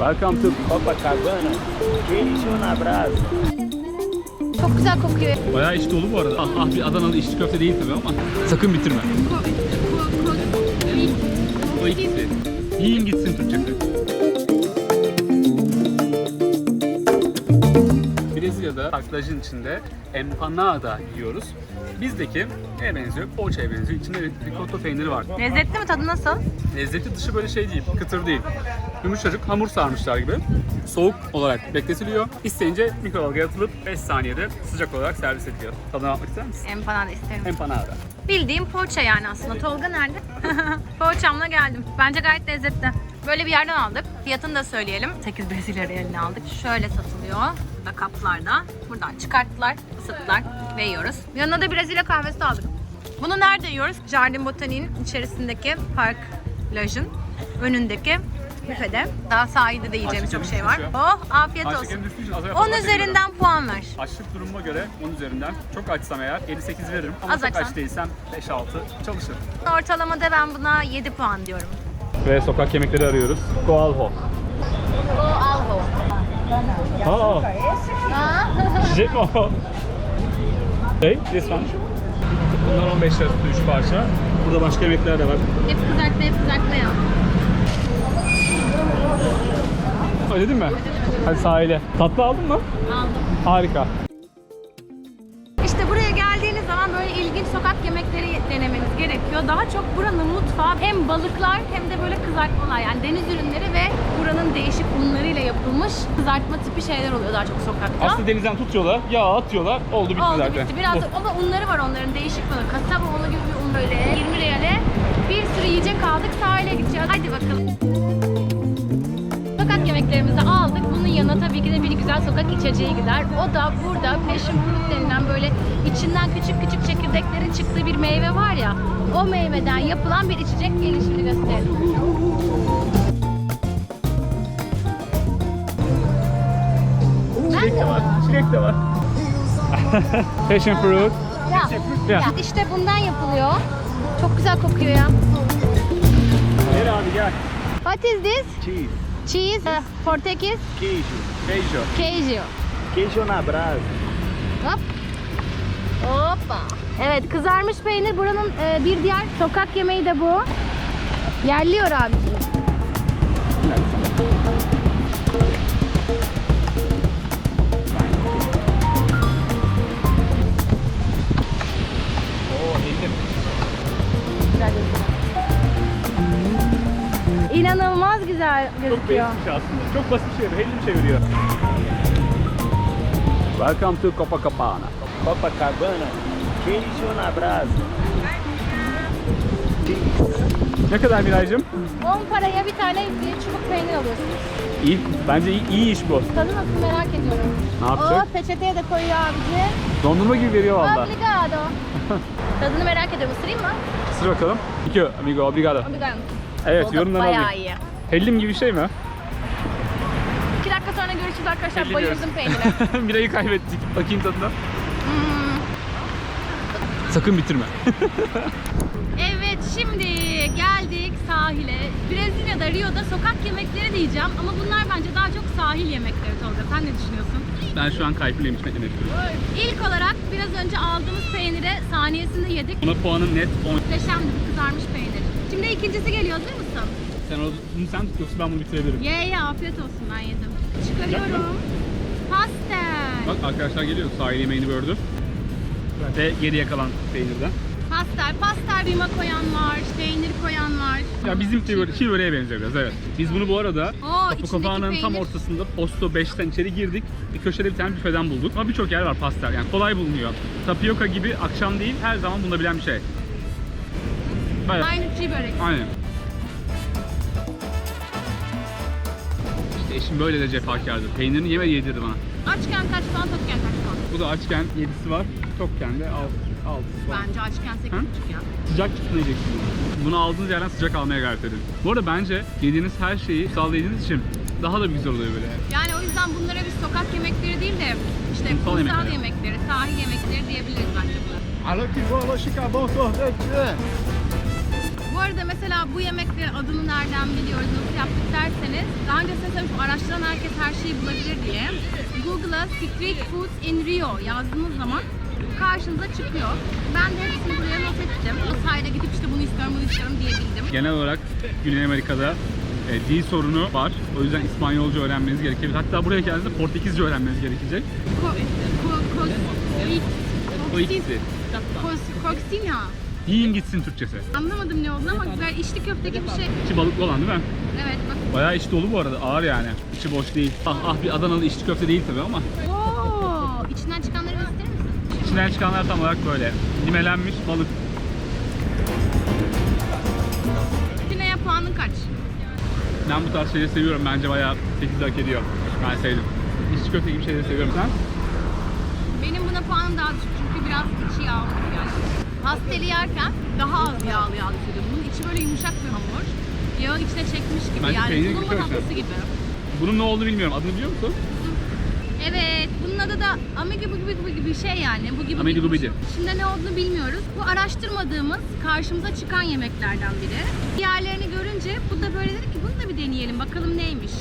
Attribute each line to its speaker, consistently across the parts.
Speaker 1: Welcome to
Speaker 2: Copacabana, queijo na brasa.
Speaker 3: Çok güzel kokuyor.
Speaker 1: Bayağı iç dolu bu arada. Ah, ah bir Adanalı içli köfte değil tabii ama sakın bitirme. O ikisi. Yiyin gitsin Türkçesi. Brezilya'da taklacın içinde empanada yiyoruz. Bizdeki neye benziyor? Poğaçaya benziyor. İçinde ricotta peyniri var.
Speaker 3: Lezzetli mi? Tadı nasıl?
Speaker 1: Lezzetli dışı böyle şey değil, kıtır değil. Yumuşacık hamur sarmışlar gibi. Soğuk olarak bekletiliyor. İsteyince mikrodalgaya atılıp 5 saniyede sıcak olarak servis ediliyor. Tadına bakmak ister misin?
Speaker 3: Empanada isterim.
Speaker 1: Empanada.
Speaker 3: Bildiğim poğaça yani aslında. Tolga nerede? Poğaçamla geldim. Bence gayet lezzetli. Böyle bir yerden aldık. Fiyatını da söyleyelim. 8 Brezilya realini aldık. Şöyle satılıyor. Burada kaplarda. Buradan çıkarttılar, ısıttılar ve yiyoruz. Yanına da Brezilya kahvesi aldık. Bunu nerede yiyoruz? Jardin Botanik'in içerisindeki park lajın önündeki büfede. Daha sahilde de yiyeceğimiz çok şey var. Oh afiyet olsun.
Speaker 1: şekerin düştüğü için az önce
Speaker 3: 10
Speaker 1: falan
Speaker 3: üzerinden puan ver.
Speaker 1: Açlık durumuma göre 10 üzerinden. Çok açsam eğer 7-8 veririm. Ama
Speaker 3: Az
Speaker 1: çok
Speaker 3: açsan.
Speaker 1: aç değilsem 5-6 çalışır.
Speaker 3: Ortalamada ben buna 7 puan diyorum.
Speaker 1: Ve sokak yemekleri arıyoruz. Koalho.
Speaker 3: O alho.
Speaker 1: Aa, yiyecek mi o? Hey, this one. Bunlar 15 lira tutuyor 3 parça. Burada başka yemekler de var.
Speaker 3: Hep kızartma, hep kızartma ya.
Speaker 1: Ödedin mi? Hadi sahile. Tatlı aldın mı?
Speaker 3: Aldım.
Speaker 1: Harika.
Speaker 3: İlginç sokak yemekleri denemeniz gerekiyor. Daha çok buranın mutfağı hem balıklar hem de böyle kızartmalar yani deniz ürünleri ve buranın değişik unlarıyla yapılmış kızartma tipi şeyler oluyor daha çok sokakta.
Speaker 1: Aslında denizden tutuyorlar, yağ atıyorlar. Oldu bitti
Speaker 3: Oldu
Speaker 1: zaten.
Speaker 3: bitti. Biraz
Speaker 1: Bu.
Speaker 3: ama unları var onların değişik böyle kasaba unu gibi bir un böyle 20 reale. Bir sürü yiyecek aldık sahile gideceğiz. Hadi bakalım. Yemeklerimizi aldık. Bunun yanına tabii ki de bir güzel sokak içeceği gider. O da burada passion fruit denilen böyle içinden küçük küçük çekirdeklerin çıktığı bir meyve var ya. O meyveden yapılan bir içecek gelişini gösterelim.
Speaker 1: Çilek de var. Çilek de var. Passion fruit.
Speaker 3: Ya,
Speaker 1: Ya.
Speaker 3: ya işte bundan yapılıyor. Çok güzel kokuyor ya.
Speaker 1: Gel abi gel.
Speaker 3: What is this?
Speaker 2: Cheese,
Speaker 3: Cheese, uh, Portekiz,
Speaker 2: queijo.
Speaker 1: Beijo.
Speaker 3: queijo.
Speaker 2: Queijo na brasa.
Speaker 3: Hop. Hoppa. Evet kızarmış peynir buranın e, bir diğer sokak yemeği de bu. Yerliyor abiciğim.
Speaker 1: Çok
Speaker 3: gözüküyor.
Speaker 1: basic aslında. Çok basit bir şey. Elim çeviriyor. Welcome to Copacabana.
Speaker 2: Copacabana, queijo na brasa.
Speaker 1: Ne kadar Miraycığım?
Speaker 3: 10 paraya bir tane bir çubuk peynir alıyorsunuz.
Speaker 1: İyi. Bence iyi, iyi iş bu.
Speaker 3: Tadı nasıl merak ediyorum.
Speaker 1: Ne yapacak?
Speaker 3: Oo peçeteye de koyuyor abici.
Speaker 1: Dondurma gibi veriyor valla.
Speaker 3: Obrigado. Tadını merak ediyorum. Isırayım mı?
Speaker 1: Sır bakalım. İki amigo, obrigado.
Speaker 3: Obrigado.
Speaker 1: Evet,
Speaker 3: da
Speaker 1: yorumdan
Speaker 3: Bayağı
Speaker 1: alayım.
Speaker 3: iyi.
Speaker 1: Hellim gibi bir şey mi?
Speaker 3: 2 dakika sonra görüşürüz arkadaşlar.
Speaker 1: Hellim
Speaker 3: Bayıldım peynire.
Speaker 1: Miray'ı kaybettik. Bakayım tadına.
Speaker 3: Hmm.
Speaker 1: Sakın bitirme.
Speaker 3: Evet şimdi geldik sahile. Brezilya'da Rio'da sokak yemekleri diyeceğim ama bunlar bence daha çok sahil yemekleri Tolga. Sen ne düşünüyorsun?
Speaker 1: ben şu an kalpliyim içmek istiyorum.
Speaker 3: İlk olarak biraz önce aldığımız peynire saniyesinde yedik.
Speaker 1: Buna puanın net 10.
Speaker 3: Muhteşemdi bu kızarmış peynir. Şimdi ikincisi geliyor hazır mısın?
Speaker 1: Sen onu sen tut yoksa ben bunu bitirebilirim.
Speaker 3: Ye ye afiyet olsun ben yedim. Çıkarıyorum. Pastel.
Speaker 1: Bak arkadaşlar geliyor. Sahil yemeğini gördü. Ve geriye kalan peynirden.
Speaker 3: Pastel. Pastel kıyma koyan var, peynir koyan var.
Speaker 1: Ya bizim de böyle çiğ böreğe benziyor biraz evet. Biz bunu bu arada Copacabana'nın
Speaker 3: içindeki
Speaker 1: tam ortasında Posto 5'ten içeri girdik. Bir köşede bir tane büfeden bulduk. Ama birçok yer var pastel yani kolay bulunuyor. Tapioka gibi akşam değil her zaman bulunabilen bir şey. Evet.
Speaker 3: Aynı çiğ börek.
Speaker 1: Aynen. Eşim böyle de cefakardı. Peynirini yeme yedirdi bana.
Speaker 3: Açken kaç puan, tokken kaç puan?
Speaker 1: Bu da açken 7'si var, tokken de 6'sı var.
Speaker 3: Bence açken 8,5 ya.
Speaker 1: Sıcak tutmayacaksınız. Bunu aldığınız yerden sıcak almaya gayret edin. Bu arada bence yediğiniz her şeyi sağladığınız için daha da bir güzel oluyor böyle.
Speaker 3: Yani o yüzden bunlara biz sokak yemekleri değil de işte
Speaker 1: Kumsal
Speaker 3: kumsal
Speaker 1: yemekleri.
Speaker 3: yemekleri, sahil yemekleri diyebiliriz bence buna.
Speaker 2: Que vou, alô Chicabão, sorvete.
Speaker 3: Bu arada mesela bu yemeklerin adını nereden biliyoruz, nasıl yaptık derseniz daha önce size söylemiştim araştıran herkes her şeyi bulabilir diye. Google'a Street Food in Rio yazdığınız zaman karşınıza çıkıyor. Ben de hepsini buraya not ettim. O sayede gidip işte bunu istiyorum, bunu istiyorum diyebildim.
Speaker 1: Genel olarak Güney Amerika'da e, dil sorunu var. O yüzden İspanyolca öğrenmeniz gerekebilir. Hatta buraya geldiğinizde Portekizce öğrenmeniz gerekecek.
Speaker 3: Ko, ko, kos,
Speaker 1: O ikisi.
Speaker 3: kos, koksina.
Speaker 1: Yiyin gitsin Türkçesi.
Speaker 3: Anlamadım ne olduğunu ama böyle içli köfte gibi bir şey.
Speaker 1: İçi balıklı olan değil mi?
Speaker 3: Evet bak.
Speaker 1: Bayağı içi dolu bu arada. Ağır yani. İçi boş değil. Ah ah bir Adanalı içli köfte değil tabii ama.
Speaker 3: Oo, içinden çıkanları gösterir misin?
Speaker 1: İçinden çıkanlar tam olarak böyle. Limelenmiş balık.
Speaker 3: Dina'ya puanın kaç?
Speaker 1: Ben bu tarz şeyleri seviyorum. Bence bayağı 8 hak ediyor. Ben sevdim. İçli köfte gibi şeyleri seviyorum. Sen?
Speaker 3: Benim buna puanım daha düşük çünkü biraz içi yağlı yani. Pasteli yerken daha az yağlı yağlı hissediyorum. Bunun içi böyle yumuşak bir hamur. Yağı içine çekmiş gibi
Speaker 1: Bence peynir
Speaker 3: yani
Speaker 1: gibi
Speaker 3: tulumba
Speaker 1: köfte.
Speaker 3: tatlısı gibi.
Speaker 1: Bunun ne olduğunu bilmiyorum. Adını biliyor musun?
Speaker 3: Evet, bunun adı da amigo gibi gibi gibi bir şey yani. Bu gibi
Speaker 1: Amigo
Speaker 3: gibi.
Speaker 1: Bidi.
Speaker 3: Şimdi ne olduğunu bilmiyoruz. Bu araştırmadığımız, karşımıza çıkan yemeklerden biri. Diğerlerini görünce bu da böyle dedi ki bunu da bir deneyelim bakalım neymiş.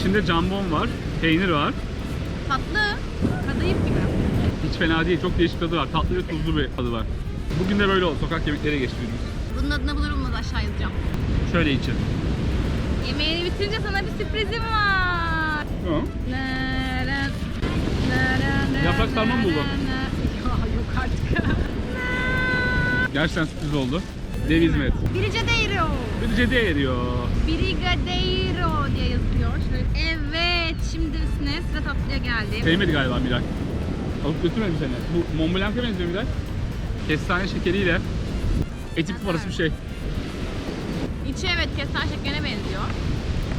Speaker 1: İçinde jambon var, peynir var.
Speaker 3: Tatlı, kadayıf gibi.
Speaker 1: Hiç fena değil. Çok değişik tadı var. Tatlı ve tuzlu bir tadı var. Bugün de böyle oldu. Sokak yemekleri geçti günümüz.
Speaker 3: Bunun adını bulur bulmaz aşağı yazacağım.
Speaker 1: Şöyle için.
Speaker 3: Yemeğini bitirince sana bir sürprizim var.
Speaker 1: Tamam. Yaprak sarma mı buldun?
Speaker 3: yok artık.
Speaker 1: Gerçekten sürpriz oldu. Dev hizmet.
Speaker 3: Brigadeiro.
Speaker 1: Eriyor.
Speaker 3: Brigadeiro diye yazılıyor. Şöyle. Evet, şimdi üstüne sıra tatlıya geldi.
Speaker 1: Sevmedi galiba Miray. Alıp götürmedim seni. Bu Mont Blanc'a benziyor Miray. Kestane şekeriyle etik parası bir şey.
Speaker 3: İçi evet kestane şekerine benziyor.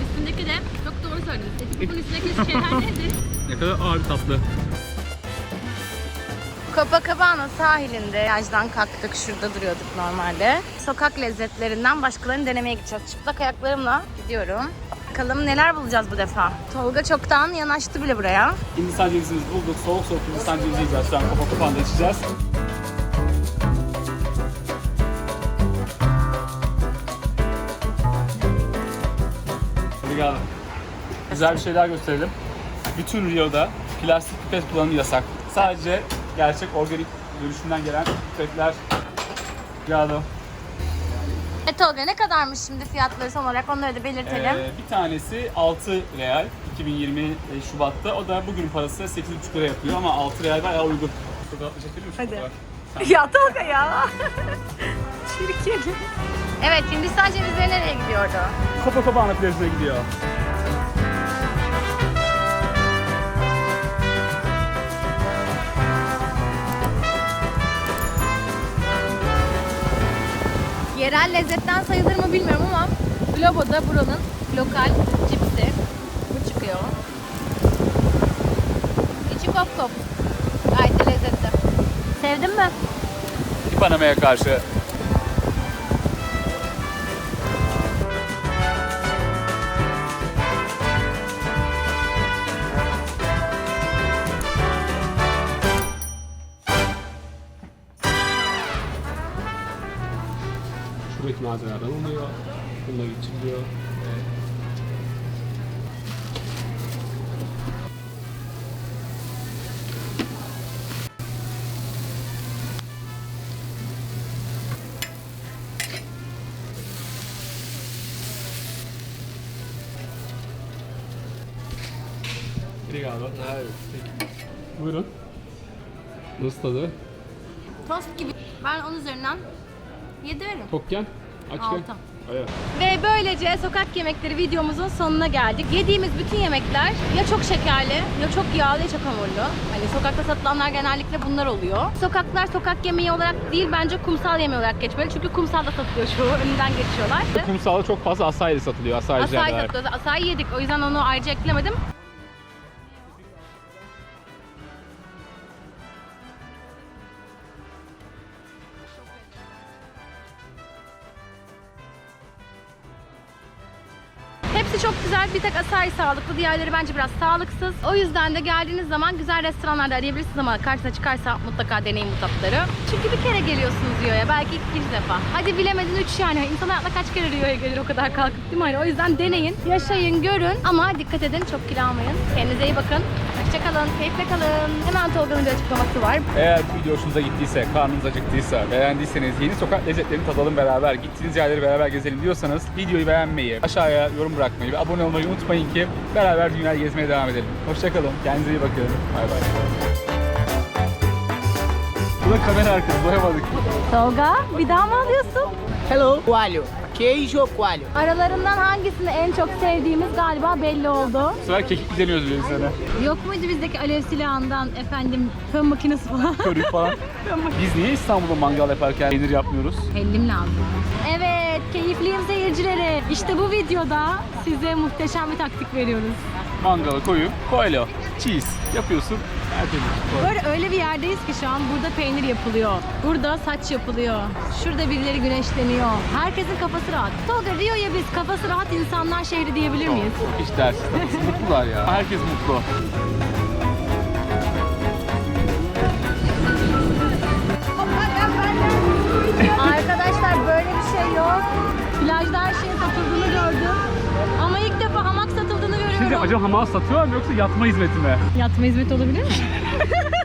Speaker 3: Üstündeki de çok doğru söylediniz. Etikopun üstündeki şeyler nedir?
Speaker 1: Ne kadar ağır bir tatlı.
Speaker 3: Copacabana sahilinde plajdan kalktık. Şurada duruyorduk normalde. Sokak lezzetlerinden başkalarını denemeye gideceğiz. Çıplak ayaklarımla gidiyorum. Bakalım neler bulacağız bu defa. Tolga çoktan yanaştı bile buraya.
Speaker 1: Hindistan cevizimizi bulduk. Soğuk soğuk Hindistan cevizi yiyeceğiz. Şu an kafa kapağında içeceğiz. Hadi gel. Güzel bir şeyler gösterelim. Bütün Rio'da plastik pipet kullanımı yasak. Sadece gerçek organik dönüşümden gelen pipetler yağlı.
Speaker 3: E Tolga ne kadarmış şimdi fiyatları son olarak onları da belirtelim.
Speaker 1: Ee, bir tanesi 6 real 2020 Şubat'ta. O da bugün parası 8,5 lira yapıyor ama 6 real bayağı uygun. Fotoğrafı çekelim mi?
Speaker 3: Hadi. ya Tolga ya. Çirkin. Evet Hindistan cevizleri nereye gidiyordu?
Speaker 1: Copacabana plajına gidiyor.
Speaker 3: Yerel lezzetten sayılır mı bilmiyorum ama Globo'da buranın lokal cipsi. Bu çıkıyor. İçi kop kop. Gayet de lezzetli. Sevdin mi?
Speaker 1: İpanama'ya karşı malzemelerden alınıyor. Bununla geçiriliyor. Obrigado. Buyurun. Nasıl tadı?
Speaker 3: Tost gibi. Ben onun üzerinden 7 veririm.
Speaker 1: Tokken? Açken?
Speaker 3: Altı.
Speaker 1: Evet.
Speaker 3: Ve böylece sokak yemekleri videomuzun sonuna geldik. Yediğimiz bütün yemekler ya çok şekerli, ya çok yağlı, ya çok hamurlu. Hani sokakta satılanlar genellikle bunlar oluyor. Sokaklar sokak yemeği olarak değil bence kumsal yemeği olarak geçmeli. Çünkü kumsalda satılıyor çoğu, önünden geçiyorlar.
Speaker 1: Kumsalda çok fazla asayla satılıyor. Asay
Speaker 3: Asay satılıyor. Asayı yedik. O yüzden onu ayrıca eklemedim. Hepsi çok güzel Bir tek Asahi sağlıklı, diğerleri bence biraz sağlıksız. O yüzden de geldiğiniz zaman güzel restoranlarda arayabilirsiniz ama karşınıza çıkarsa mutlaka deneyin bu tatlıları. Çünkü bir kere geliyorsunuz Rio'ya, belki ikinci defa. Hadi bilemedin üç yani. İnsan hayatında kaç kere Rio'ya gelir o kadar kalkıp değil mi? Hani o yüzden deneyin, yaşayın, görün ama dikkat edin çok kilo almayın. Kendinize iyi bakın. Hoşçakalın, keyifle kalın. Hemen Tolga'nın bir açıklaması var.
Speaker 1: Eğer bu video hoşunuza gittiyse, karnınız acıktıysa, beğendiyseniz yeni sokak lezzetlerini tadalım beraber, gittiğiniz yerleri beraber gezelim diyorsanız videoyu beğenmeyi, aşağıya yorum bırakmayı ve abone olmayı unutmayın ki beraber dünyayı gezmeye devam edelim. Hoşçakalın, kendinize iyi bakın. Bay bay. Bu da kamera arkası, boyamadık.
Speaker 3: Tolga bir daha mı alıyorsun?
Speaker 4: Hello, coalho. Queijo coalho.
Speaker 3: Aralarından hangisini en çok sevdiğimiz galiba belli oldu.
Speaker 1: Bu sefer kekik deniyoruz bir sana.
Speaker 3: Yok muydu bizdeki alev silahından efendim fön makinesi falan?
Speaker 1: Körük falan. Biz niye İstanbul'da mangal yaparken peynir yapmıyoruz?
Speaker 3: Hellim lazım. Evet, keyifliyim seyircileri. İşte bu videoda size muhteşem bir taktik veriyoruz.
Speaker 1: Mangalı koyup koylo, cheese yapıyorsun. Tertemiz.
Speaker 3: Böyle öyle bir yerdeyiz ki şu an burada peynir yapılıyor. Burada saç yapılıyor. Şurada birileri güneşleniyor. Herkesin kafası rahat. Tolga Rio'ya biz kafası rahat insanlar şehri diyebilir miyiz?
Speaker 1: Hiç dersiz. Mutlular ya. Herkes mutlu.
Speaker 3: Arkadaşlar böyle bir şey yok. Plajda her şeyin satıldığını gördüm. Ama
Speaker 1: Şimdi acaba hamal satıyorlar mı yoksa yatma hizmeti mi?
Speaker 3: Yatma hizmeti olabilir mi?